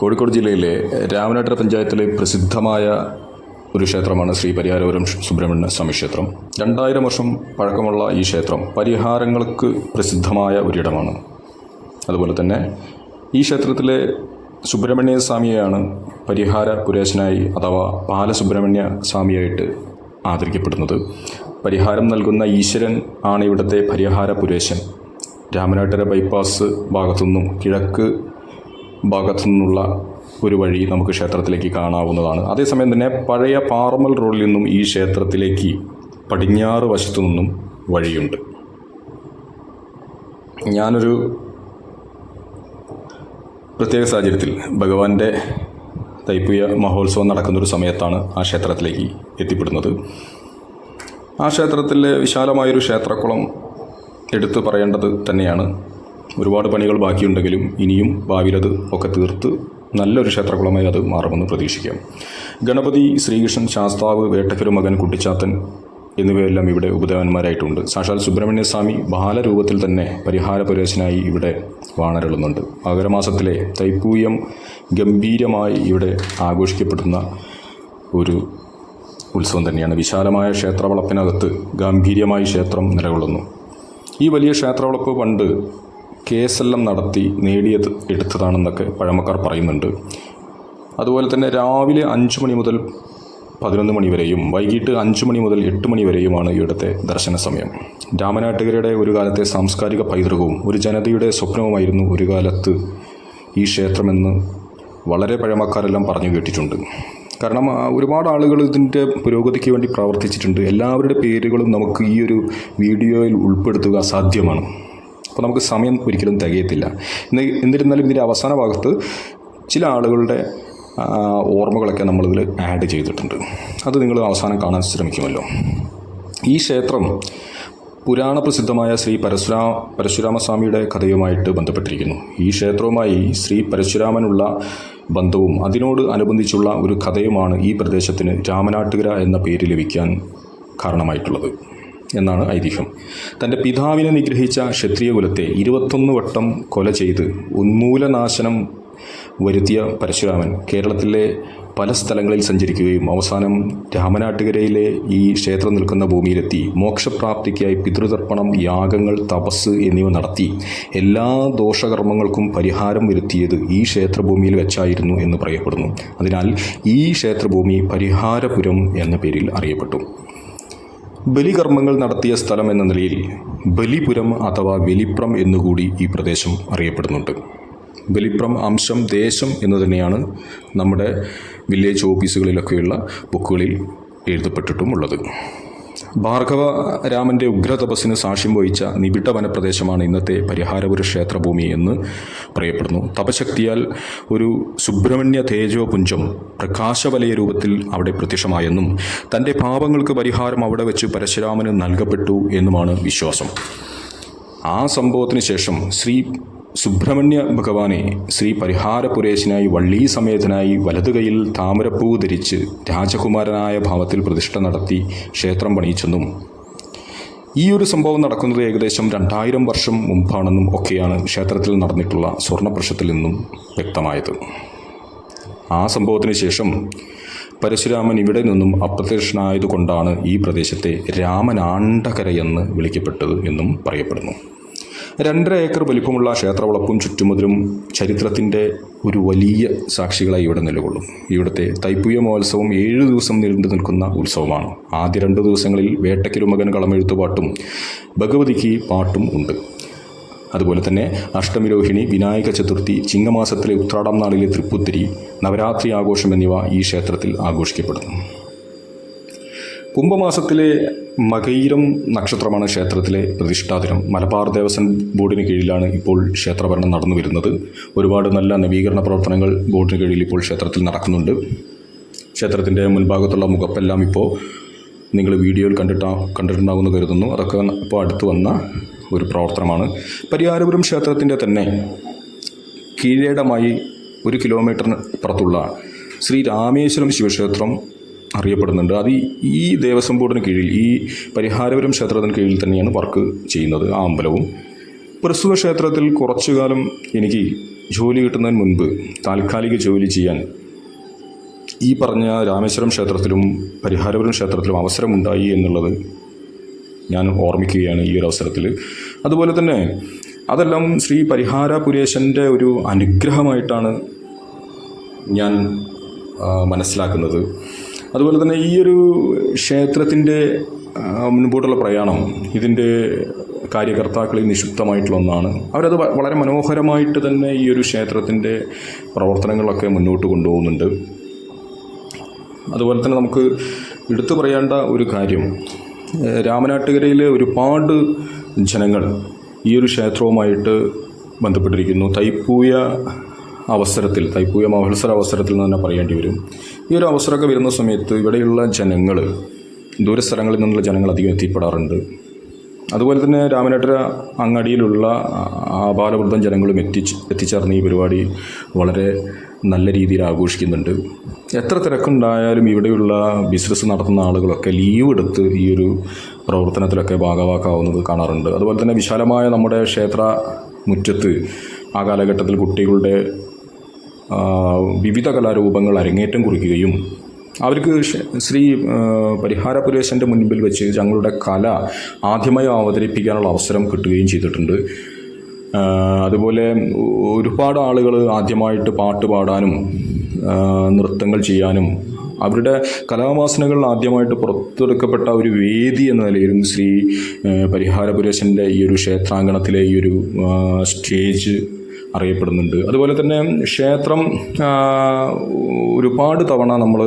കോഴിക്കോട് ജില്ലയിലെ രാമനാട്ടര പഞ്ചായത്തിലെ പ്രസിദ്ധമായ ഒരു ക്ഷേത്രമാണ് ശ്രീ പരിഹാരപുരം സുബ്രഹ്മണ്യ സ്വാമി ക്ഷേത്രം. രണ്ടായിരം വർഷം പഴക്കമുള്ള ഈ ക്ഷേത്രം പരിഹാരങ്ങൾക്ക് പ്രസിദ്ധമായ ഒരിടമാണ്. അതുപോലെ തന്നെ ഈ ക്ഷേത്രത്തിലെ സുബ്രഹ്മണ്യ സ്വാമിയെയാണ് പരിഹാര പുരേശനായി അഥവാ ബാലസുബ്രഹ്മണ്യ സ്വാമിയായിട്ട് ആദരിക്കപ്പെടുന്നത്. പരിഹാരം നൽകുന്ന ഈശ്വരൻ ആണ് ഇവിടുത്തെ പരിഹാര പുരേശൻ. രാമനാട്ടര ബൈപ്പാസ് ഭാഗത്തുനിന്നും കിഴക്ക് ഭാഗത്തു നിന്നുള്ള ഒരു വഴി നമുക്ക് ക്ഷേത്രത്തിലേക്ക് കാണാവുന്നതാണ്. അതേസമയം തന്നെ പഴയ പാറമൽ റോഡിൽ നിന്നും ഈ ക്ഷേത്രത്തിലേക്ക് പടിഞ്ഞാറ് വശത്തു നിന്നും വഴിയുണ്ട്. ഞാനൊരു പ്രത്യേക സാഹചര്യത്തിൽ ഭഗവാന്റെ തൈപ്പുയ മഹോത്സവം നടക്കുന്നൊരു സമയത്താണ് ആ ക്ഷേത്രത്തിലേക്ക് എത്തിപ്പെടുന്നത്. ആ ക്ഷേത്രത്തിലെ വിശാലമായൊരു ക്ഷേത്രക്കുളം എടുത്തു പറയേണ്ടത് തന്നെയാണ്. ഒരുപാട് പണികൾ ബാക്കിയുണ്ടെങ്കിലും ഇനിയും ഭാവിയിലത് ഒക്കെ തീർത്ത് നല്ലൊരു ക്ഷേത്രകുളമായി അത് മാറുമെന്ന് പ്രതീക്ഷിക്കാം. ഗണപതി ശ്രീകൃഷ്ണൻ ശാസ്താവ് വേട്ടക്കരു മകൻ കുട്ടിച്ചാത്തൻ എന്നിവയെല്ലാം ഇവിടെ ഉപദേവന്മാരായിട്ടുണ്ട്. സാക്ഷാൽ സുബ്രഹ്മണ്യസ്വാമി ബാലരൂപത്തിൽ തന്നെ പരിഹാര പുരേശനായി ഇവിടെ വാണരളുന്നുണ്ട്. മകരമാസത്തിലെ തൈപ്പൂയം ഗംഭീരമായി ഇവിടെ ആഘോഷിക്കപ്പെടുന്ന ഒരു ഉത്സവം തന്നെയാണ്. വിശാലമായ ക്ഷേത്രവളപ്പിനകത്ത് ഗാംഭീര്യമായി ക്ഷേത്രം നിലകൊള്ളുന്നു. ഈ വലിയ ക്ഷേത്രവളപ്പ് പണ്ട് കേസെല്ലാം നടത്തി നേടിയത് എടുത്തതാണെന്നൊക്കെ പഴമക്കാർ പറയുന്നുണ്ട്. അതുപോലെ തന്നെ രാവിലെ അഞ്ച് മണി മുതൽ പതിനൊന്ന് മണി വരെയും വൈകിട്ട് അഞ്ച് മണി മുതൽ എട്ട് മണി വരെയുമാണ് ഇവിടുത്തെ ദർശന സമയം. രാമനാട്ടുകരയുടെ ഒരു കാലത്തെ സാംസ്കാരിക പൈതൃകവും ഒരു ജനതയുടെ സ്വപ്നവുമായിരുന്നു ഒരു കാലത്ത് ഈ ക്ഷേത്രമെന്ന് വളരെ പഴമക്കാരെല്ലാം പറഞ്ഞു കേട്ടിട്ടുണ്ട്. കാരണം ഒരുപാട് ആളുകൾ ഇതിന്റെ പുരോഗതിക്ക് വേണ്ടി പ്രവർത്തിച്ചിട്ടുണ്ട്. എല്ലാവരുടെ പേരുകളും നമുക്ക് ഈ ഒരു വീഡിയോയിൽ ഉൾപ്പെടുത്തുക അസാധ്യമാണ് അപ്പോൾ നമുക്ക് സമയം ഒരിക്കലും തികയത്തില്ല. എന്ന് എന്നിരുന്നാലും ഇതിന്റെ അവസാന ഭാഗത്ത് ചില ആളുകളുടെ ഓർമ്മകളൊക്കെ നമ്മളിതിൽ ആഡ് ചെയ്തിട്ടുണ്ട്. അത് നിങ്ങൾ അവസാനം കാണാൻ ശ്രമിക്കുമല്ലോ. ഈ ക്ഷേത്രം പുരാണ പ്രസിദ്ധമായ ശ്രീ പരശുരാ പരശുരാമസ്വാമിയുടെ കഥയുമായിട്ട് ബന്ധപ്പെട്ടിരിക്കുന്നു. ഈ ക്ഷേത്രവുമായി ശ്രീ പരശുരാമനുള്ള ബന്ധവും അതിനോട് അനുബന്ധിച്ചുള്ള ഒരു കഥയുമാണ് ഈ പ്രദേശത്തിന് രാമനാട്ടുകര എന്ന പേര് ലഭിക്കാൻ കാരണമായിട്ടുള്ളത്. എന്നാണ് ഐതിഹ്യം. തന്റെ പിതാവിനെ നിഗ്രഹിച്ച ക്ഷത്രിയ കുലത്തെ ഇരുപത്തൊന്ന് വട്ടം കൊല ചെയ്ത് ഉന്മൂലനാശനം വരുത്തിയ പരശുരാമൻ കേരളത്തിലെ പല സ്ഥലങ്ങളിൽ സഞ്ചരിക്കുകയും അവസാനം രാമനാട്ടുകരയിലെ ഈ ക്ഷേത്രം നിൽക്കുന്ന ഭൂമിയിലെത്തി മോക്ഷപ്രാപ്തിക്കായി പിതൃതർപ്പണം യാഗങ്ങൾ തപസ് എന്നിവ നടത്തി എല്ലാ ദോഷകർമ്മങ്ങൾക്കും പരിഹാരം വരുത്തിയത് ഈ ക്ഷേത്രഭൂമിയിൽ വെച്ചായിരുന്നു എന്ന് പറയപ്പെടുന്നു. അതിനാൽ ഈ ക്ഷേത്രഭൂമി പരിഹാരപുരം എന്ന പേരിൽ അറിയപ്പെട്ടു. ബലികർമ്മങ്ങൾ നടത്തിയ സ്ഥലം എന്ന നിലയിൽ ബലിപുരം അഥവാ ബലിപ്രം എന്നുകൂടി ഈ പ്രദേശം അറിയപ്പെടുന്നുണ്ട്. ബലിപ്രം അംശം ദേശം എന്ന് തന്നെയാണ് നമ്മുടെ വില്ലേജ് ഓഫീസുകളിലൊക്കെയുള്ള ബുക്കുകളിൽ എഴുതപ്പെട്ടിട്ടുമുള്ളത്. ഭാർഗവ രാമന്റെ ഉഗ്രതപസ്സിന് സാക്ഷ്യം വഹിച്ച നിബിഡ വനപ്രദേശമാണ് ഇന്നത്തെ പരിഹാരപുര ക്ഷേത്രഭൂമി എന്ന് പറയപ്പെടുന്നു. തപശക്തിയാൽ ഒരു സുബ്രഹ്മണ്യ തേജോപുഞ്ചം പ്രകാശവലയ രൂപത്തിൽ അവിടെ പ്രത്യക്ഷമായെന്നും തന്റെ പാപങ്ങൾക്ക് പരിഹാരം അവിടെ വെച്ച് പരശുരാമന് നൽകപ്പെട്ടു എന്നുമാണ് വിശ്വാസം. ആ സംഭവത്തിന് ശേഷം ശ്രീ സുബ്രഹ്മണ്യ ഭഗവാനെ ശ്രീ പരിഹാരപുരേശനായി വള്ളീ സമേതനായി വലതുകൈയിൽ താമരപ്പൂ ധരിച്ച് രാജകുമാരനായ ഭാവത്തിൽ പ്രതിഷ്ഠ നടത്തി ക്ഷേത്രം പണിയിച്ചെന്നും ഈ ഒരു സംഭവം നടക്കുന്നത് ഏകദേശം രണ്ടായിരം വർഷം മുമ്പാണെന്നും ഒക്കെയാണ് ക്ഷേത്രത്തിൽ നടന്നിട്ടുള്ള സ്വർണപ്രശത്തിൽ നിന്നും വ്യക്തമായത്. ആ സംഭവത്തിന് ശേഷം പരശുരാമൻ ഇവിടെ നിന്നും അപ്രത്യക്ഷനായതുകൊണ്ടാണ് ഈ പ്രദേശത്തെ രാമനാണ്ടകര എന്ന് വിളിക്കപ്പെട്ടത് എന്നും പറയപ്പെടുന്നു. രണ്ടര ഏക്കർ വലിപ്പമുള്ള ക്ഷേത്രവളപ്പും ചുറ്റുമതിലും ചരിത്രത്തിന്റെ ഒരു വലിയ സാക്ഷികളായി ഇവിടെ നിലകൊള്ളും. ഇവിടുത്തെ തൈപ്പൂയ മഹോത്സവം ഏഴ് ദിവസം നീണ്ടു നിൽക്കുന്ന ഉത്സവമാണ്. ആദ്യ രണ്ട് ദിവസങ്ങളിൽ വേട്ടക്കിരുമകൻ കളമെഴുത്തുപാട്ടും ഭഗവതിക്ക് പാട്ടും ഉണ്ട്. അതുപോലെ തന്നെ അഷ്ടമിരോഹിണി വിനായക ചതുർത്ഥി ചിങ്ങമാസത്തിലെ ഉത്രാടം നാളിലെ തൃപ്പുത്തിരി നവരാത്രി ആഘോഷം എന്നിവ ഈ ക്ഷേത്രത്തിൽ ആഘോഷിക്കപ്പെടുന്നു. കുംഭമാസത്തിലെ മകൈരം നക്ഷത്രമാണ് ക്ഷേത്രത്തിലെ പ്രതിഷ്ഠാദിനം. മലബാർ ദേവസ്വം ബോർഡിന് കീഴിലാണ് ഇപ്പോൾ ക്ഷേത്രഭരണം നടന്നു വരുന്നത്. ഒരുപാട് നല്ല നവീകരണ പ്രവർത്തനങ്ങൾ ബോർഡിന് കീഴിൽ ഇപ്പോൾ ക്ഷേത്രത്തിൽ നടക്കുന്നുണ്ട്. ക്ഷേത്രത്തിന്റെ മുൻഭാഗത്തുള്ള മുഖപ്പെല്ലാം ഇപ്പോൾ നിങ്ങൾ വീഡിയോയിൽ കണ്ടിട്ടാ കണ്ടിട്ടുണ്ടാകുമെന്ന് കരുതുന്നു. അതൊക്കെ ഇപ്പോൾ അടുത്ത് വന്ന ഒരു പ്രവർത്തനമാണ്. പരിയാരപുരം ക്ഷേത്രത്തിന്റെ തന്നെ കീഴേടമായി ഒരു കിലോമീറ്ററിന് അപ്പുറത്തുള്ള ശ്രീ രാമേശ്വരം ശിവക്ഷേത്രം അറിയപ്പെടുന്നുണ്ട്. അത് ഈ- ദേവസ്വം ബോർഡിന് കീഴിൽ ഈ പരിഹാരപുരം ക്ഷേത്രത്തിന് കീഴിൽ തന്നെയാണ് വർക്ക് ചെയ്യുന്നത് ആ അമ്പലവും. പ്രസ്തുത ക്ഷേത്രത്തിൽ കുറച്ചു കാലം എനിക്ക് ജോലി കിട്ടുന്നതിന് മുൻപ് താൽക്കാലിക ജോലി ചെയ്യാൻ ഈ പറഞ്ഞ രാമേശ്വരം ക്ഷേത്രത്തിലും പരിഹാരപുരം ക്ഷേത്രത്തിലും അവസരമുണ്ടായി എന്നുള്ളത് ഞാൻ ഓർമ്മിക്കുകയാണ് ഈ ഒരു അവസരത്തിൽ. അതുപോലെ തന്നെ അതെല്ലാം ശ്രീ പരിഹാര പുരേശന്റെ ഒരു അനുഗ്രഹമായിട്ടാണ് ഞാൻ മനസ്സിലാക്കുന്നത്. അതുപോലെ തന്നെ ഈ ഒരു ക്ഷേത്രത്തിന്റെ മുൻപോട്ടുള്ള പ്രയാണം ഇതിന്റെ കാര്യകർത്താക്കളിൽ നിക്ഷിപ്തമായിട്ടുള്ള ഒന്നാണ്. അവരത് വളരെ മനോഹരമായിട്ട് തന്നെ ഈ ഒരു ക്ഷേത്രത്തിന്റെ പ്രവർത്തനങ്ങളൊക്കെ മുന്നോട്ട് കൊണ്ടുപോകുന്നുണ്ട്. അതുപോലെ തന്നെ നമുക്ക് എടുത്തു പറയേണ്ട ഒരു കാര്യം രാമനാട്ടുകരയിലെ ഒരുപാട് ജനങ്ങൾ ഈ ഒരു ക്ഷേത്രവുമായിട്ട് ബന്ധപ്പെട്ടിരിക്കുന്നു. തൈപ്പൂയ അവസരത്തിൽ തൈപ്പൂയ മഹോത്സവ അവസരത്തിൽ എന്ന് തന്നെ പറയേണ്ടി വരും. ഈ ഒരു അവസരമൊക്കെ വരുന്ന സമയത്ത് ഇവിടെയുള്ള ജനങ്ങൾ ദൂരസ്ഥലങ്ങളിൽ നിന്നുള്ള ജനങ്ങൾ അധികം എത്തിപ്പെടാറുണ്ട്. അതുപോലെ തന്നെ രാമനാട്ടര അങ്ങാടിയിലുള്ള ആപാലവൃദ്ധം ജനങ്ങളും എത്തിച്ച് എത്തിച്ചേർന്ന് ഈ പരിപാടി വളരെ നല്ല രീതിയിൽ ആഘോഷിക്കുന്നുണ്ട്. എത്ര തിരക്കുണ്ടായാലും ഇവിടെയുള്ള ബിസിനസ് നടത്തുന്ന ആളുകളൊക്കെ ലീവ് എടുത്ത് ഈ ഒരു പ്രവർത്തനത്തിലൊക്കെ ഭാഗവാക്കാവുന്നത് കാണാറുണ്ട്. അതുപോലെ തന്നെ വിശാലമായ നമ്മുടെ ക്ഷേത്ര മുറ്റത്ത് ആ കാലഘട്ടത്തിൽ കുട്ടികളുടെ വിവിധ കലാരൂപങ്ങൾ അരങ്ങേറ്റം കുറിക്കുകയും അവർക്ക് ശ്രീ ആ, പരിഹാര പുരേശന്റെ മുൻപിൽ വെച്ച് ഞങ്ങളുടെ കല ആദ്യമായി അവതരിപ്പിക്കാനുള്ള അവസരം കിട്ടുകയും ചെയ്തിട്ടുണ്ട്. അതുപോലെ ഒരുപാട് ആളുകൾ ആദ്യമായിട്ട് പാട്ട് പാടാനും നൃത്തങ്ങൾ ചെയ്യാനും അവരുടെ കലാവാസനകൾ ആദ്യമായിട്ട് പുറത്തെടുക്കപ്പെട്ട ഒരു വേദി എന്ന നിലയിലും ശ്രീ ആ, പരിഹാര പുരേശന്റെ ഈ ഒരു ക്ഷേത്രാങ്കണത്തിലെ ഈ ഒരു സ്റ്റേജ് അറിയപ്പെടുന്നുണ്ട്. അതുപോലെ തന്നെ ക്ഷേത്രം ഒരുപാട് തവണ നമ്മൾ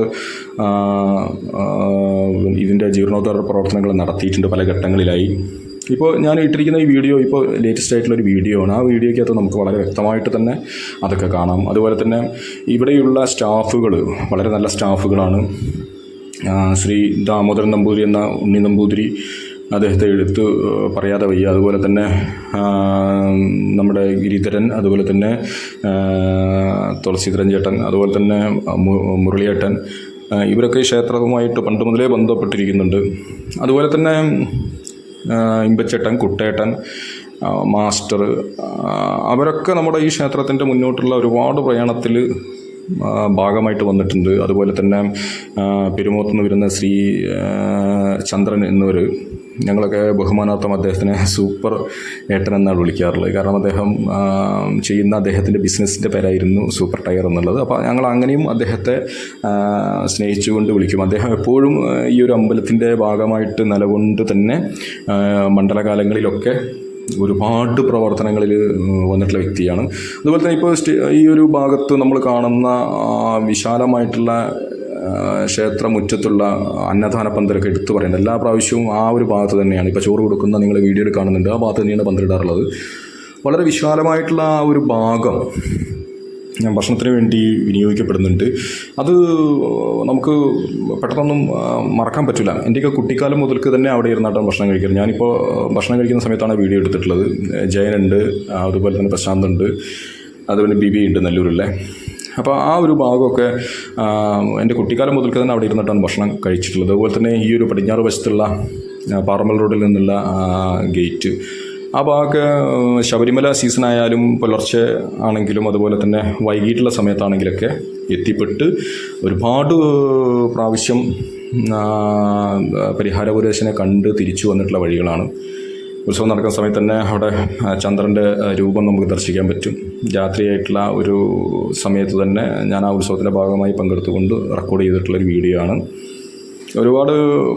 ഇതിന്റെ ജീർണോദ്ധാര പ്രവർത്തനങ്ങൾ നടത്തിയിട്ടുണ്ട് പല ഘട്ടങ്ങളിലായി. ഇപ്പോൾ ഞാൻ ഇട്ടിരിക്കുന്ന ഈ വീഡിയോ ഇപ്പോൾ ലേറ്റസ്റ്റ് ആയിട്ടുള്ള ഒരു വീഡിയോ ആണ്. ആ വീഡിയോയ്ക്കകത്ത് നമുക്ക് വളരെ വ്യക്തമായിട്ട് തന്നെ അതൊക്കെ കാണാം. അതുപോലെ തന്നെ ഇവിടെയുള്ള സ്റ്റാഫുകൾ വളരെ നല്ല സ്റ്റാഫുകളാണ്. ശ്രീ ദാമോദരൻ നമ്പൂതിരി എന്ന ഉണ്ണി നമ്പൂതിരി അദ്ദേഹത്തെ എടുത്ത് പറയാതെ വയ്യ. അതുപോലെ തന്നെ നമ്മുടെ ഗിരിധരൻ അതുപോലെ തന്നെ തുളസീധരൻ ചേട്ടൻ അതുപോലെ തന്നെ മുരളിയേട്ടൻ ഇവരൊക്കെ ക്ഷേത്രവുമായിട്ട് പണ്ട് മുതലേ ബന്ധപ്പെട്ടിരിക്കുന്നുണ്ട്. അതുപോലെ തന്നെ ഇമ്പച്ചേട്ടൻ കുട്ടേട്ടൻ മാസ്റ്റർ അവരൊക്കെ നമ്മുടെ ഈ ക്ഷേത്രത്തിന്റെ മുന്നോട്ടുള്ള ഒരുപാട് പ്രയാണത്തിൽ ഭാഗമായിട്ട് വന്നിട്ടുണ്ട്. അതുപോലെ തന്നെ പെരുമോത്തുനിന്ന് വരുന്ന ശ്രീ ചന്ദ്രൻ എന്നൊരു ഞങ്ങളൊക്കെ ബഹുമാനാർത്ഥം അദ്ദേഹത്തിനെ സൂപ്പർ ഏട്ടൻ എന്നാണ് വിളിക്കാറുള്ളത്. കാരണം അദ്ദേഹം ചെയ്യുന്ന അദ്ദേഹത്തിന്റെ ബിസിനസ്സിന്റെ പേരായിരുന്നു സൂപ്പർ ടയർ എന്നുള്ളത്. അപ്പോൾ ഞങ്ങൾ അങ്ങനെയും അദ്ദേഹത്തെ സ്നേഹിച്ചുകൊണ്ട് വിളിക്കും. അദ്ദേഹം എപ്പോഴും ഈ ഒരു അമ്പലത്തിന്റെ ഭാഗമായിട്ട് നിലകൊണ്ട് തന്നെ മണ്ഡലകാലങ്ങളിലൊക്കെ ഒരുപാട് പ്രവർത്തനങ്ങളിൽ വന്നിട്ടുള്ള വ്യക്തിയാണ്. അതുപോലെ തന്നെ ഇപ്പോൾ ഈ ഒരു ഭാഗത്ത് നമ്മൾ കാണുന്ന വിശാലമായിട്ടുള്ള ക്ഷേത്ര ക്ഷേത്രമുറ്റത്തുള്ള അന്നദാന പന്തലൊക്കെ എടുത്തു പറയുന്നത് എല്ലാ പ്രാവശ്യവും ആ ഒരു ഭാഗത്ത് തന്നെയാണ്. ഇപ്പോൾ ചോറ് കൊടുക്കുന്ന നിങ്ങൾ വീഡിയോയിൽ കാണുന്നുണ്ട്. ആ ഭാഗത്ത് തന്നെയാണ് പന്തലിടാറുള്ളത്. വളരെ വിശാലമായിട്ടുള്ള ആ ഒരു ഭാഗം ഭക്ഷണത്തിന് വേണ്ടി വിനിയോഗിക്കപ്പെടുന്നുണ്ട്. അത് നമുക്ക് പെട്ടെന്നൊന്നും മറക്കാൻ പറ്റില്ല. എന്റെയൊക്കെ കുട്ടിക്കാലം മുതൽക്ക് തന്നെ അവിടെ ഇരുന്നാട്ടാണ് ഭക്ഷണം കഴിക്കുന്നത്. ഞാനിപ്പോൾ ഭക്ഷണം കഴിക്കുന്ന സമയത്താണ് വീഡിയോ എടുത്തിട്ടുള്ളത്. ജയനുണ്ട് അതുപോലെ തന്നെ പ്രശാന്ത് ഉണ്ട് അതുപോലെ ബി ഉണ്ട് നെല്ലൂരിലെ. അപ്പോൾ ആ ഒരു ഭാഗമൊക്കെ എന്റെ കുട്ടിക്കാലം മുതൽക്ക് തന്നെ അവിടെ ഇരുന്നിട്ടാണ് ഭക്ഷണം കഴിച്ചിട്ടുള്ളത്. അതുപോലെ തന്നെ ഈ ഒരു പടിഞ്ഞാറ് വശത്തുള്ള ആ, പാറമ്മൽ റോഡിൽ നിന്നുള്ള ഗേറ്റ്. ആ ഭാഗമൊക്കെ ശബരിമല സീസൺ ആയാലും പുലർച്ചെ ആണെങ്കിലും അതുപോലെ തന്നെ വൈകിട്ടുള്ള സമയത്താണെങ്കിലൊക്കെ എത്തിപ്പെട്ട് ഒരുപാട് പ്രാവശ്യം പരിഹാരപുരേശനെ കണ്ട് തിരിച്ചു വന്നിട്ടുള്ള വഴികളാണ്. ഉത്സവം നടക്കുന്ന സമയത്ത് തന്നെ അവിടെ ചന്ദ്രന്റെ രൂപം നമുക്ക് ദർശിക്കാൻ പറ്റും. രാത്രിയായിട്ടുള്ള ഒരു സമയത്ത് തന്നെ ഞാൻ ആ ഉത്സവത്തിന്റെ ഭാഗമായി പങ്കെടുത്തുകൊണ്ട് റെക്കോർഡ് ചെയ്തിട്ടുള്ള ഒരു വീഡിയോ ആണ്. ഒരുപാട്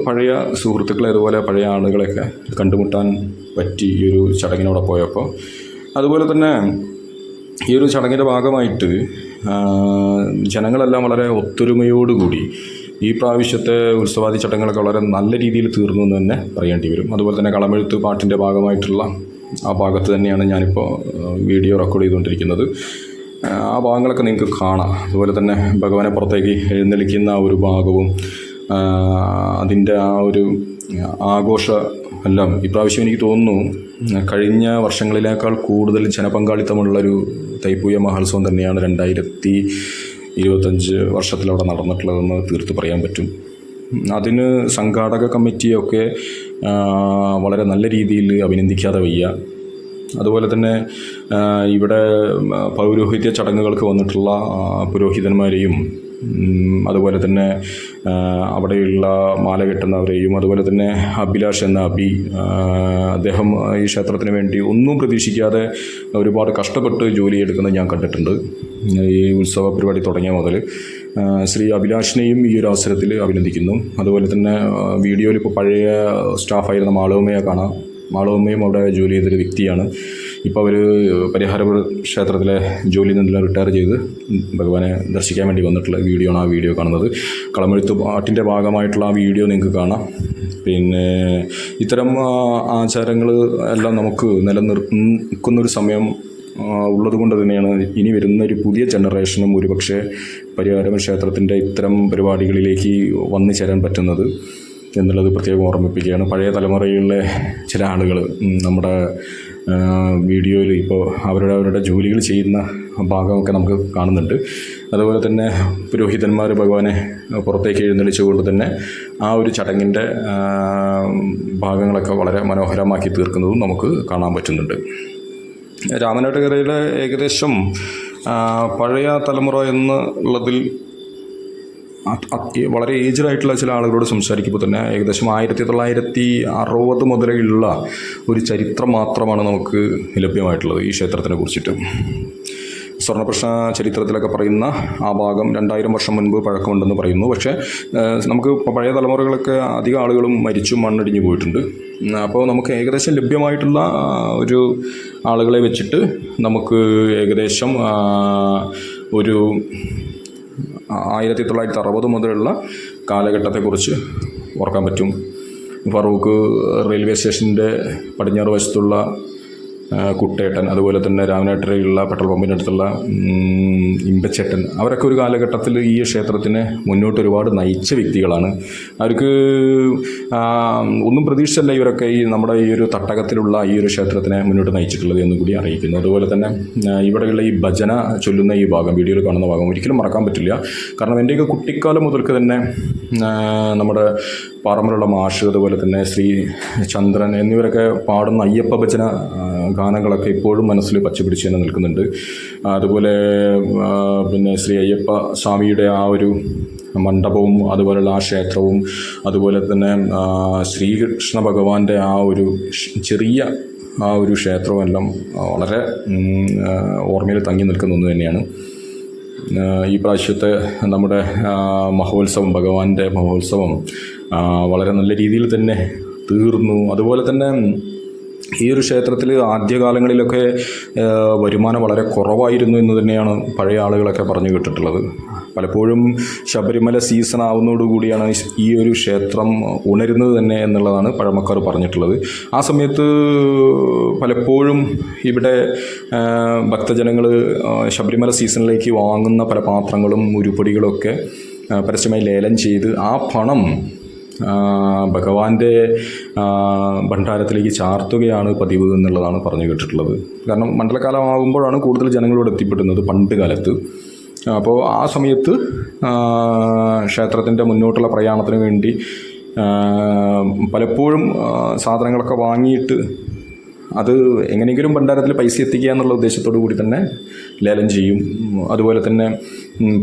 പഴയ സുഹൃത്തുക്കളെ അതുപോലെ പഴയ ആളുകളെയൊക്കെ കണ്ടുമുട്ടാൻ പറ്റി ഈ ഒരു ചടങ്ങിനോടെ പോയപ്പോൾ. അതുപോലെ തന്നെ ഈ ഒരു ചടങ്ങിന്റെ ഭാഗമായിട്ട് ജനങ്ങളെല്ലാം വളരെ ഒത്തൊരുമയോടുകൂടി ഈ പ്രാവശ്യത്തെ ഉത്സവാദി ചടങ്ങുകളൊക്കെ വളരെ നല്ല രീതിയിൽ തീർന്നു എന്ന് തന്നെ പറയേണ്ടി വരും. അതുപോലെ തന്നെ കളമെഴുത്ത് പാട്ടിന്റെ ഭാഗമായിട്ടുള്ള ആ ഭാഗത്ത് തന്നെയാണ് ഞാനിപ്പോൾ വീഡിയോ റെക്കോർഡ് ചെയ്തുകൊണ്ടിരിക്കുന്നത്. ആ, ഭാഗങ്ങളൊക്കെ നിങ്ങൾക്ക് കാണാം. അതുപോലെ തന്നെ ഭഗവാനെ പുറത്തേക്ക് എഴുന്നള്ളിക്കുന്ന ഒരു ഭാഗവും അതിന്റെ ആ ഒരു ആഘോഷ എല്ലാം ഇപ്രാവശ്യം എനിക്ക് തോന്നുന്നു കഴിഞ്ഞ വർഷങ്ങളിലേക്കാൾ കൂടുതൽ ജനപങ്കാളിത്തമുള്ളൊരു തൈപ്പൂയ മഹോത്സവം തന്നെയാണ് രണ്ടായിരത്തി ഇരുപത്തഞ്ച് വർഷത്തിലവിടെ നടന്നിട്ടുള്ളതെന്ന് തീർത്ത് പറയാൻ പറ്റും. അതിന് സംഘാടക കമ്മിറ്റിയൊക്കെ വളരെ നല്ല രീതിയിൽ അഭിനന്ദിക്കാതെ വയ്യ. അതുപോലെ തന്നെ ഇവിടെ പൗരോഹിത്യ ചടങ്ങുകൾക്ക് വന്നിട്ടുള്ള പുരോഹിതന്മാരെയും അതുപോലെ തന്നെ അവിടെയുള്ള മാല കെട്ടുന്നവരെയും അതുപോലെ തന്നെ അഭിലാഷ് എന്ന അബി അദ്ദേഹം ഈ ക്ഷേത്രത്തിന് വേണ്ടി ഒന്നും പ്രതീക്ഷിക്കാതെ ഒരുപാട് കഷ്ടപ്പെട്ട് ജോലി എടുക്കുന്നത് ഞാൻ കണ്ടിട്ടുണ്ട്. ഈ ഉത്സവ പരിപാടി തുടങ്ങിയ മുതൽ ശ്രീ അഭിലാഷിനെയും ഈ ഒരു അവസരത്തിൽ അഭിനന്ദിക്കുന്നു. അതുപോലെ തന്നെ വീഡിയോയിൽ ഇപ്പോൾ പഴയ സ്റ്റാഫായിരുന്ന മാളവമ്മയെ കാണാം. മാളവമ്മയും അവിടെ ജോലി ചെയ്തൊരു വ്യക്തിയാണ്. ഇപ്പോൾ അവർ പരിഹാരപുര ക്ഷേത്രത്തിലെ ജോലിയിൽ നിന്നെല്ലാം റിട്ടയർ ചെയ്ത് ഭഗവാനെ ദർശിക്കാൻ വേണ്ടി വന്നിട്ടുള്ള വീഡിയോ ആണ് ആ വീഡിയോ കാണുന്നത്. കളമെഴുത്ത് പാട്ടിന്റെ ഭാഗമായിട്ടുള്ള ആ വീഡിയോ നിങ്ങൾക്ക് കാണാം. പിന്നെ ഇത്തരം ആചാരങ്ങൾ എല്ലാം നമുക്ക് നിലനിർത്തുന്നൊരു സമയം ഉള്ളത് കൊണ്ട് തന്നെയാണ് ഇനി വരുന്ന ഒരു പുതിയ ജനറേഷനും ഒരുപക്ഷെ പരിഹാരം ക്ഷേത്രത്തിന്റെ ഇത്തരം പരിപാടികളിലേക്ക് വന്നു ചേരാൻ പറ്റുന്നത് എന്നുള്ളത് പ്രത്യേകം ഓർമ്മിപ്പിക്കുകയാണ്. പഴയ തലമുറയിലെ ചില ആളുകൾ നമ്മുടെ വീഡിയോയിൽ ഇപ്പോൾ അവരുടെ അവരുടെ ജോലികൾ ചെയ്യുന്ന ഭാഗമൊക്കെ നമുക്ക് കാണുന്നുണ്ട്. അതുപോലെ തന്നെ പുരോഹിതന്മാർ ഭഗവാനെ പുറത്തേക്ക് എഴുന്നള്ളിച്ചുകൊണ്ട് തന്നെ ആ ഒരു ചടങ്ങിന്റെ ഭാഗങ്ങളൊക്കെ വളരെ മനോഹരമാക്കി തീർക്കുന്നതും നമുക്ക് കാണാൻ പറ്റുന്നുണ്ട്. രാമനാട്ടുകരയിലെ ഏകദേശം പഴയ തലമുറ എന്നുള്ളതിൽ വളരെ ഏജ്ഡ് ആയിട്ടുള്ള ചില ആളുകളോട് സംസാരിക്കുമ്പോൾ തന്നെ ഏകദേശം ആയിരത്തി തൊള്ളായിരത്തി അറുപത് മുതലുള്ള ഒരു ചരിത്രം മാത്രമാണ് നമുക്ക് ലഭ്യമായിട്ടുള്ളത് ഈ ക്ഷേത്രത്തിനെ കുറിച്ചിട്ട്. സ്വർണപ്രശ്ന ചരിത്രത്തിലൊക്കെ പറയുന്ന ആ ഭാഗം രണ്ടായിരം വർഷം മുൻപ് പഴക്കമുണ്ടെന്ന് പറയുന്നു. പക്ഷേ നമുക്ക് പഴയ തലമുറകളൊക്കെ അധികം ആളുകളും മരിച്ചു മണ്ണടിഞ്ഞു പോയിട്ടുണ്ട്. അപ്പോൾ നമുക്ക് ഏകദേശം ലഭ്യമായിട്ടുള്ള ഒരു ആളുകളെ വെച്ചിട്ട് നമുക്ക് ഏകദേശം ഒരു ആയിരത്തി തൊള്ളായിരത്തി അറുപത് മുതലുള്ള കാലഘട്ടത്തെക്കുറിച്ച് ഓർക്കാൻ പറ്റും. ഫറൂഖ് റെയിൽവേ സ്റ്റേഷന്റെ പടിഞ്ഞാറ് വശത്തുള്ള കുട്ടേട്ടൻ അതുപോലെ തന്നെ രാമനാട്ടിലുള്ള പെട്രോൾ പമ്പിന്റെ അടുത്തുള്ള ഇമ്പച്ചേട്ടൻ അവരൊക്കെ ഒരു കാലഘട്ടത്തിൽ ഈ ക്ഷേത്രത്തിനെ മുന്നോട്ട് ഒരുപാട് നയിച്ച വ്യക്തികളാണ്. അവർക്ക് ഒന്നും പ്രതീക്ഷിച്ചല്ല ഇവരൊക്കെ ഈ നമ്മുടെ ഈ ഒരു തട്ടകത്തിലുള്ള ഈ ഒരു ക്ഷേത്രത്തിനെ മുന്നോട്ട് നയിച്ചിട്ടുള്ളത് എന്നും കൂടി അറിയിക്കുന്നു. അതുപോലെ തന്നെ ഇവിടെയുള്ള ഈ ഭജന ചൊല്ലുന്ന ഈ ഭാഗം വീഡിയോയിൽ കാണുന്ന ഭാഗം ഒരിക്കലും മറക്കാൻ പറ്റില്ല. കാരണം എന്റെയൊക്കെ കുട്ടിക്കാലം മുതൽക്ക് തന്നെ നമ്മുടെ പാറമ്പലുള്ള മാഷ് അതുപോലെ തന്നെ ശ്രീ ചന്ദ്രൻ എന്നിവരൊക്കെ പാടുന്ന അയ്യപ്പ ഭജന ഗാനങ്ങളൊക്കെ ഇപ്പോഴും മനസ്സിൽ പച്ചപിടിച്ച് തന്നെ നിൽക്കുന്നുണ്ട്. അതുപോലെ പിന്നെ ശ്രീ അയ്യപ്പ സ്വാമിയുടെ ആ ഒരു മണ്ഡപവും അതുപോലെയുള്ള ആ ക്ഷേത്രവും അതുപോലെ തന്നെ ശ്രീകൃഷ്ണ ഭഗവാന്റെ ആ ഒരു ചെറിയ ആ ഒരു ക്ഷേത്രവും എല്ലാം വളരെ ഓർമ്മയിൽ തങ്ങി നിൽക്കുന്ന ഒന്ന് തന്നെയാണ്. ഈ പ്രാവശ്യത്തെ നമ്മുടെ മഹോത്സവം ഭഗവാന്റെ മഹോത്സവം വളരെ നല്ല രീതിയിൽ തന്നെ തീർന്നു. അതുപോലെ തന്നെ ഈ ഒരു ക്ഷേത്രത്തിൽ ആദ്യകാലങ്ങളിലൊക്കെ വരുമാനം വളരെ കുറവായിരുന്നു എന്ന് തന്നെയാണ് പഴയ ആളുകളൊക്കെ പറഞ്ഞു കേട്ടിട്ടുള്ളത്. പലപ്പോഴും ശബരിമല സീസൺ ആവുന്നതോടുകൂടിയാണ് ഈ ഒരു ക്ഷേത്രം ഉണരുന്നത് തന്നെ എന്നുള്ളതാണ് പഴമക്കാർ പറഞ്ഞിട്ടുള്ളത്. ആ സമയത്ത് പലപ്പോഴും ഇവിടെ ഭക്തജനങ്ങൾ ശബരിമല സീസണിലേക്ക് വാങ്ങുന്ന പല പാത്രങ്ങളും ഉരുപ്പടികളൊക്കെ പരസ്യമായി ലേലം ചെയ്ത് ആ പണം ഭഗവാന്റെ ഭണ്ഡാരത്തിലേക്ക് ചാർത്തുകയാണ് പതിവ് എന്നുള്ളതാണ് പറഞ്ഞു കേട്ടിട്ടുള്ളത്. കാരണം മണ്ഡലകാലമാകുമ്പോഴാണ് കൂടുതൽ ജനങ്ങളോട് എത്തിപ്പെടുന്നത് പണ്ട് കാലത്ത്. അപ്പോൾ ആ സമയത്ത് ക്ഷേത്രത്തിന്റെ മുന്നോട്ടുള്ള പ്രയാണത്തിന് വേണ്ടി പലപ്പോഴും സാധനങ്ങളൊക്കെ വാങ്ങിയിട്ട് അത് എങ്ങനെയെങ്കിലും ഭണ്ഡാരത്തിൽ പൈസ എത്തിക്കുക എന്നുള്ള ഉദ്ദേശത്തോടു കൂടി തന്നെ ലേലം ചെയ്യും. അതുപോലെ തന്നെ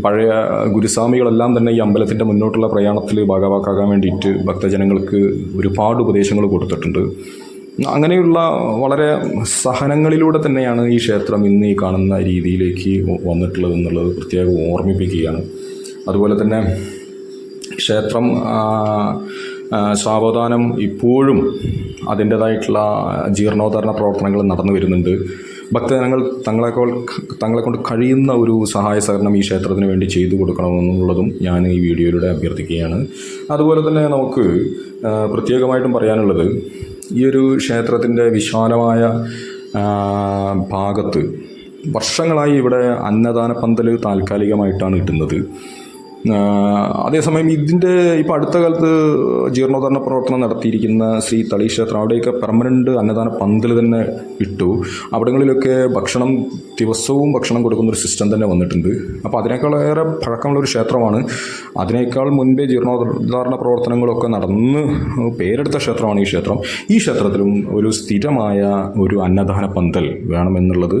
പഴയ ഗുരുസ്വാമികളെല്ലാം തന്നെ ഈ അമ്പലത്തിന്റെ മുന്നോട്ടുള്ള പ്രയാണത്തിൽ ഭാഗവാക്കാകാൻ വേണ്ടിയിട്ട് ഭക്തജനങ്ങൾക്ക് ഒരുപാട് ഉപദേശങ്ങൾ കൊടുത്തിട്ടുണ്ട്. അങ്ങനെയുള്ള വളരെ സഹനങ്ങളിലൂടെ തന്നെയാണ് ഈ ക്ഷേത്രം ഇന്ന് ഈ കാണുന്ന രീതിയിലേക്ക് വന്നിട്ടുള്ളത് എന്നുള്ളത് പ്രത്യേകം ഓർമ്മിപ്പിക്കുകയാണ്. അതുപോലെ തന്നെ ക്ഷേത്രം സാവധാനം ഇപ്പോഴും അതിന്റേതായിട്ടുള്ള ജീർണോദ്ധാരണ പ്രവർത്തനങ്ങൾ നടന്നു വരുന്നുണ്ട്. ഭക്തജനങ്ങൾ തങ്ങളെക്കോൾ തങ്ങളെക്കൊണ്ട് കഴിയുന്ന ഒരു സഹായ സഹകരണം ഈ ക്ഷേത്രത്തിന് വേണ്ടി ചെയ്തു കൊടുക്കണമെന്നുള്ളതും ഞാൻ ഈ വീഡിയോയിലൂടെ അഭ്യർത്ഥിക്കുകയാണ്. അതുപോലെ തന്നെ നമുക്ക് പ്രത്യേകമായിട്ടും പറയാനുള്ളത് ഈ ഒരു ക്ഷേത്രത്തിന്റെ വിശാലമായ ഭാഗത്ത് വർഷങ്ങളായി ഇവിടെ അന്നദാന പന്തൽ താൽക്കാലികമായിട്ടാണ് കിട്ടുന്നത് അതേസമയം ഇതിന്റെ ഇപ്പോൾ അടുത്ത കാലത്ത് ജീർണോദ്ധാരണ പ്രവർത്തനം നടത്തിയിരിക്കുന്ന ശ്രീ തളി ക്ഷേത്രം അവിടെയൊക്കെ പെർമനന്റ് അന്നദാന പന്തൽ തന്നെ ഇട്ടു. അവിടങ്ങളിലൊക്കെ ഭക്ഷണം ദിവസവും ഭക്ഷണം കൊടുക്കുന്ന ഒരു സിസ്റ്റം തന്നെ വന്നിട്ടുണ്ട്. അപ്പോൾ അതിനേക്കാളേറെ പഴക്കമുള്ള ഒരു ക്ഷേത്രമാണ്. അതിനേക്കാൾ മുൻപേ ജീർണോദ്ധാരണ പ്രവർത്തനങ്ങളൊക്കെ നടന്ന് പേരെടുത്ത ക്ഷേത്രമാണ് ഈ ക്ഷേത്രം. ഈ ക്ഷേത്രത്തിലും ഒരു സ്ഥിരമായ ഒരു അന്നദാന പന്തൽ വേണമെന്നുള്ളത്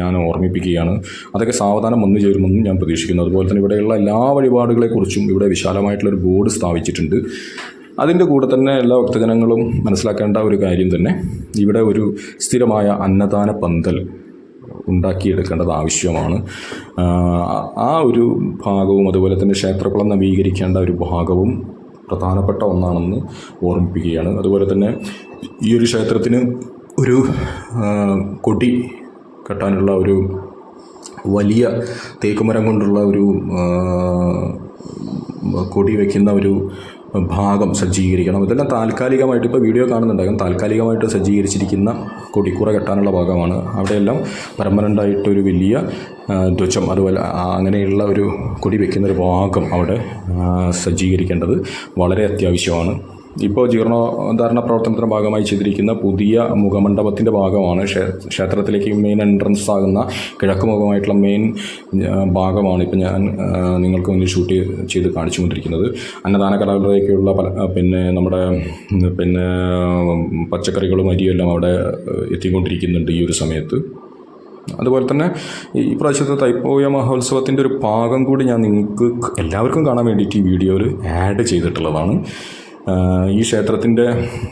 ഞാൻ ഓർമ്മിപ്പിക്കുകയാണ്. അതൊക്കെ സാവധാനം വന്നു ചേരുമെന്നും ഞാൻ പ്രതീക്ഷിക്കുന്നു. അതുപോലെ തന്നെ ഇവിടെയുള്ള എല്ലാ വഴിപാടുകളെക്കുറിച്ചും ഇവിടെ വിശാലമായിട്ടുള്ളൊരു ബോർഡ് സ്ഥാപിച്ചിട്ടുണ്ട്. അതിന്റെ കൂടെ തന്നെ എല്ലാ ഭക്തജനങ്ങളും മനസ്സിലാക്കേണ്ട ഒരു കാര്യം തന്നെ ഇവിടെ ഒരു സ്ഥിരമായ അന്നദാന പന്തൽ ഉണ്ടാക്കിയെടുക്കേണ്ടത് ആവശ്യമാണ്. ആ, ഒരു ഭാഗവും അതുപോലെ തന്നെ ക്ഷേത്രക്കുളം നവീകരിക്കേണ്ട ഒരു ഭാഗവും പ്രധാനപ്പെട്ട ഒന്നാണെന്ന് ഓർമ്മിപ്പിക്കുകയാണ്. അതുപോലെ തന്നെ ഈ ഒരു ക്ഷേത്രത്തിന് ഒരു കൊടി കെട്ടാനുള്ള ഒരു വലിയ തേക്കുമരം കൊണ്ടുള്ള ഒരു കൊടി വയ്ക്കുന്ന ഒരു ഭാഗം സജ്ജീകരിക്കണം. ഇതെല്ലാം താൽക്കാലികമായിട്ട് ഇപ്പോൾ വീഡിയോ കാണുന്നുണ്ടാകും താൽക്കാലികമായിട്ട് സജ്ജീകരിച്ചിരിക്കുന്ന കൊടിക്കൂറ കെട്ടാനുള്ള ഭാഗമാണ്. അവിടെയെല്ലാം പെർമനന്റായിട്ടൊരു വലിയ ധ്വജം അതുപോലെ അങ്ങനെയുള്ള ഒരു കൊടി വയ്ക്കുന്ന ഒരു ഭാഗം അവിടെ സജ്ജീകരിക്കേണ്ടത് വളരെ അത്യാവശ്യമാണ്. ഇപ്പോൾ ജീർണോദ്ധാരണ പ്രവർത്തനത്തിന്റെ ഭാഗമായി ചെയ്തിരിക്കുന്ന പുതിയ മുഖമണ്ഡപത്തിന്റെ ഭാഗമാണ് ക്ഷേ- ക്ഷേത്രത്തിലേക്ക് മെയിൻ എൻട്രൻസ് ആകുന്ന കിഴക്ക് മുഖമായിട്ടുള്ള മെയിൻ ഭാഗമാണ് ഇപ്പോൾ ഞാൻ നിങ്ങൾക്ക് മുന്നിൽ ഷൂട്ട് ചെയ്ത് കാണിച്ചുകൊണ്ടിരിക്കുന്നത് അന്നദാന കലകളിലേക്കുള്ള പല പിന്നെ നമ്മുടെ പിന്നെ പച്ചക്കറികളും അരിയും എല്ലാം അവിടെ എത്തിക്കൊണ്ടിരിക്കുന്നുണ്ട് ഈ ഒരു സമയത്ത്. അതുപോലെ തന്നെ ഈ പ്രാവശ്യത്തെ തൈപ്പോയ മഹോത്സവത്തിന്റെ ഒരു ഭാഗം കൂടി ഞാൻ നിങ്ങൾക്ക് എല്ലാവർക്കും കാണാൻ വേണ്ടിയിട്ട് ഈ വീഡിയോയിൽ ആഡ് ചെയ്തിട്ടുള്ളതാണ്. ഈ ക്ഷേത്രത്തിന്റെ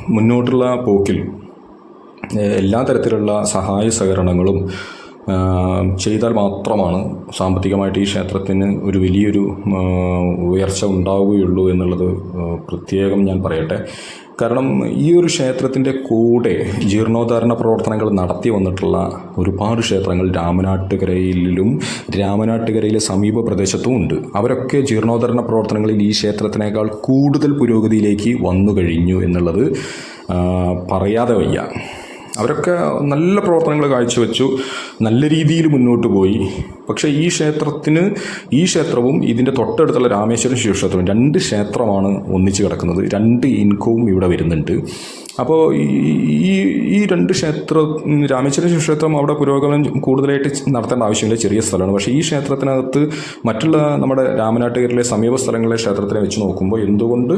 മുന്നോട്ടുള്ള പോക്കിൽ എല്ലാ തരത്തിലുള്ള സഹായ സഹകരണങ്ങളും ചെയ്താൽ മാത്രമാണ് സാമ്പത്തികമായിട്ട് ഈ ക്ഷേത്രത്തിന് ഒരു വലിയൊരു ഉയർച്ച ഉണ്ടാവുകയുള്ളൂ എന്നുള്ളത് പ്രത്യേകം ഞാൻ പറയട്ടെ. കാരണം ഈ ഒരു ക്ഷേത്രത്തിന്റെ കൂടെ ജീർണോദ്ധാരണ പ്രവർത്തനങ്ങൾ നടത്തി വന്നിട്ടുള്ള ഒരുപാട് ക്ഷേത്രങ്ങൾ രാമനാട്ടുകരയിലും രാമനാട്ടുകരയിലെ സമീപ പ്രദേശത്തും ഉണ്ട്. അവരൊക്കെ ജീർണോദ്ധാരണ പ്രവർത്തനങ്ങളിൽ ഈ ക്ഷേത്രത്തിനേക്കാൾ കൂടുതൽ പുരോഗതിയിലേക്ക് വന്നു കഴിഞ്ഞു എന്നുള്ളത് പറയാതെ വയ്യ. അവരൊക്കെ നല്ല പ്രവർത്തനങ്ങൾ കാഴ്ചവെച്ചു നല്ല രീതിയിൽ മുന്നോട്ട് പോയി. പക്ഷേ ഈ ക്ഷേത്രത്തിന് ഈ ക്ഷേത്രവും ഇതിന്റെ തൊട്ടടുത്തുള്ള രാമേശ്വരം ശിവക്ഷേത്രവും രണ്ട് ക്ഷേത്രമാണ് ഒന്നിച്ച് കിടക്കുന്നത്. രണ്ട് ഇൻകവും ഇവിടെ വരുന്നുണ്ട്. അപ്പോൾ ഈ ഈ രണ്ട് ക്ഷേത്ര രാമേശ്വരം ശിവക്ഷേത്രം അവിടെ പുരോഗമനം കൂടുതലായിട്ട് നടത്തേണ്ട ആവശ്യമില്ല ചെറിയ സ്ഥലമാണ്. പക്ഷേ ഈ ക്ഷേത്രത്തിനകത്ത് മറ്റുള്ള നമ്മുടെ രാമനാട്ടുകരിലെ സമീപ സ്ഥലങ്ങളിലെ ക്ഷേത്രത്തിനെ വെച്ച് നോക്കുമ്പോൾ എന്തുകൊണ്ട്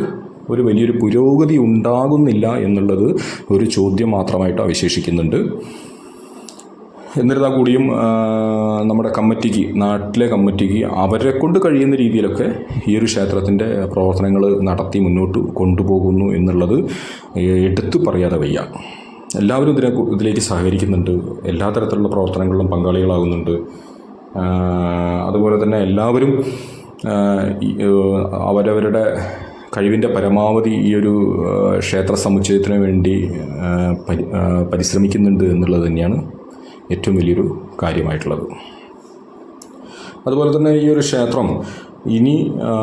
ഒരു വലിയൊരു പുരോഗതി ഉണ്ടാകുന്നില്ല എന്നുള്ളത് ഒരു ചോദ്യം മാത്രമായിട്ട് അവശേഷിക്കുന്നുണ്ട്. എന്നിരുന്നാൽ കൂടിയും നമ്മുടെ കമ്മിറ്റിക്ക് നാട്ടിലെ കമ്മിറ്റിക്ക് അവരെ കൊണ്ട് കഴിയുന്ന രീതിയിലൊക്കെ ഈ ഒരു ക്ഷേത്രത്തിന്റെ പ്രവർത്തനങ്ങൾ നടത്തി മുന്നോട്ട് കൊണ്ടുപോകുന്നു എന്നുള്ളത് എടുത്തു പറയാതെ വയ്യ. എല്ലാവരും ഇതിനെ ഇതിലേക്ക് സഹകരിക്കുന്നുണ്ട്. എല്ലാ തരത്തിലുള്ള പ്രവർത്തനങ്ങളിലും പങ്കാളികളാകുന്നുണ്ട്. അതുപോലെ തന്നെ എല്ലാവരും അവരവരുടെ കഴിവിന്റെ പരമാവധി ഈ ഒരു ആ, ക്ഷേത്ര സമുച്ചയത്തിന് വേണ്ടി ആ, പരി പരിശ്രമിക്കുന്നുണ്ട് എന്നുള്ളത് തന്നെയാണ് ഏറ്റവും വലിയൊരു കാര്യമായിട്ടുള്ളത്. അതുപോലെ തന്നെ ഈ ഒരു ക്ഷേത്രം ഇനി ആ,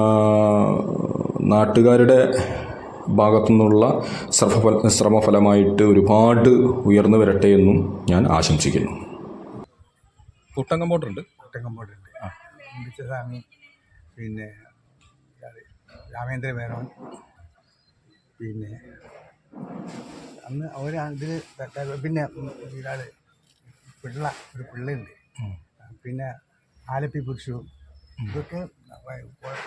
നാട്ടുകാരുടെ ഭാഗത്തു നിന്നുള്ള ശ്രമഫല ശ്രമഫലമായിട്ട് ഒരുപാട് ഉയർന്നു വരട്ടെ എന്നും ഞാൻ ആശംസിക്കുന്നു. കുട്ടൻ കമ്പോട്ടുണ്ട് ഒട്ടക്കമ്പോട്ടുണ്ട് സ്വാമി പിന്നെ ഇയാൾ രാമേന്ദ്ര മേനോൻ പിന്നെ അന്ന് അവർ ഇതിൽ പിന്നെ ഇയാൾ പിള്ള ഒരു പിള്ളയുണ്ട്. പിന്നെ ആലപ്പി പുരുഷു. ഇതൊക്കെ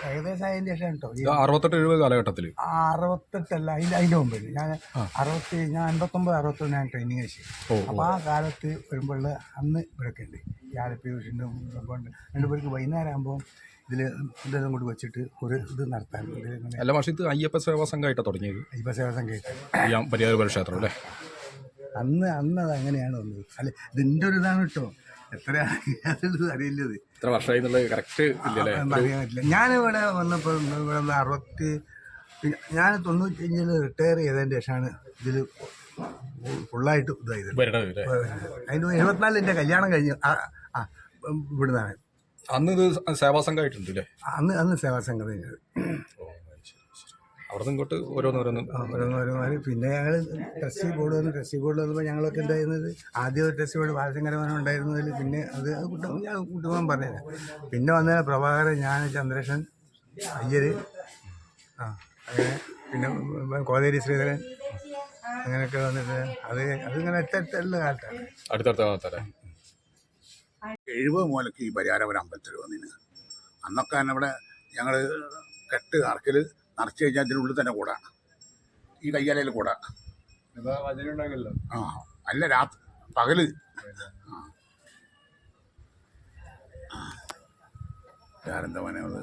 ഏകദേശം അതിന് ശേഷം കേട്ടോ അറുപത്തെട്ട് എഴുപത് കാലഘട്ടത്തിൽ അറുപത്തെട്ടല്ല അതിന്റെ അതിന്റെ മുമ്പ് ഞാൻ അറുപത്തി ഞാൻ അൻപത്തൊമ്പത് അറുപത്തൊന്ന് ഞാൻ ട്രെയിനിങ് കഴിച്ചു. അപ്പോൾ ആ കാലത്ത് വരുമ്പോൾ അന്ന് ഇവരൊക്കെ ഉണ്ട്. ഈ ആലപ്പി പുരുഷന്റെ രണ്ടുപേർക്ക് വൈകുന്നേരം ആകുമ്പോൾ ഇതിൽ ഇതെല്ലാം കൂടി വെച്ചിട്ട് ഒരു ഇത് നടത്താൻ അല്ല പക്ഷേ ഇത് അയ്യപ്പ സേവാ സംഘമായിട്ടാണ് തുടങ്ങിയത്? അയ്യപ്പ സേവാ സംഘമായിട്ട്. ക്ഷേത്രം അല്ലേ? അന്ന് അന്ന് അത് അങ്ങനെയാണ് വന്നത്. അല്ല ഇതിന്റെ ഒരു ഇതാണ് കേട്ടോ. എത്ര അറിയില്ലത്. ഇത്ര വർഷമായി എന്നുള്ളത് കറക്റ്റ് അറിയാൻ പറ്റില്ല. ഞാൻ ഇവിടെ വന്നപ്പോൾ ഇവിടെ അറുപത്തി ഞാൻ തൊണ്ണൂറ്റഞ്ചിൽ റിട്ടയർ ചെയ്തതിന് ശേഷമാണ് ഇതിൽ ഫുള്ളായിട്ട് ഇതായത്. അതിന് എഴുപത്തിനാലിൽ കല്യാണം കഴിഞ്ഞു ആ ആ ഇവിടുന്നാണ്. അന്ന് ഇത് സേവാ സംഘമായിട്ടുണ്ട് അല്ലേ അന്ന് അന്ന് സേവാ സംഘം കഴിഞ്ഞത് അവിടെ ഇങ്ങോട്ട് ഓരോന്നോരോന്ന് ഓരോന്നോരോന്ന് പിന്നെ ഞങ്ങൾ ടെസ്റ്റ് ബോർഡ് വന്നു. ടെസ്റ്റ് ബോർഡ് വന്നപ്പോൾ ഞങ്ങളൊക്കെ ഉണ്ടായിരുന്നത് ആദ്യം ടെസ്റ്റ് ബോർഡ് ബാലശങ്കരമാനം ഉണ്ടായിരുന്നതിൽ പിന്നെ അത് ഞാൻ കുട്ടുമ്പോൾ പറഞ്ഞത് പിന്നെ വന്ന പ്രഭാകരൻ ഞാൻ ചന്ദ്രേഷൻ അയ്യർ ആ അങ്ങനെ പിന്നെ കോതേരി ശ്രീധരൻ അങ്ങനെയൊക്കെ വന്നിട്ട് അത് അതിങ്ങനെ അടുത്തടുത്തുള്ള കാലത്താണ്. അടുത്തടുത്ത കാലത്തല്ലേ എഴുപത് മുതലൊക്കെ ഈ പരിഹാരപുരം അമ്പലത്തിൽ വന്നിന്. അന്നൊക്കെ തന്നെ ഇവിടെ ഞങ്ങൾ കെട്ട് അറക്കൽ നിറച്ച് കഴിഞ്ഞാൽ അതിനുള്ളിൽ തന്നെ കൂടാണ്. ഈ കയ്യാലയിൽ കൂടാ. ആ അല്ല രാത്രി പകൽ. ആ. വേറെന്താ ഉള്ളത്?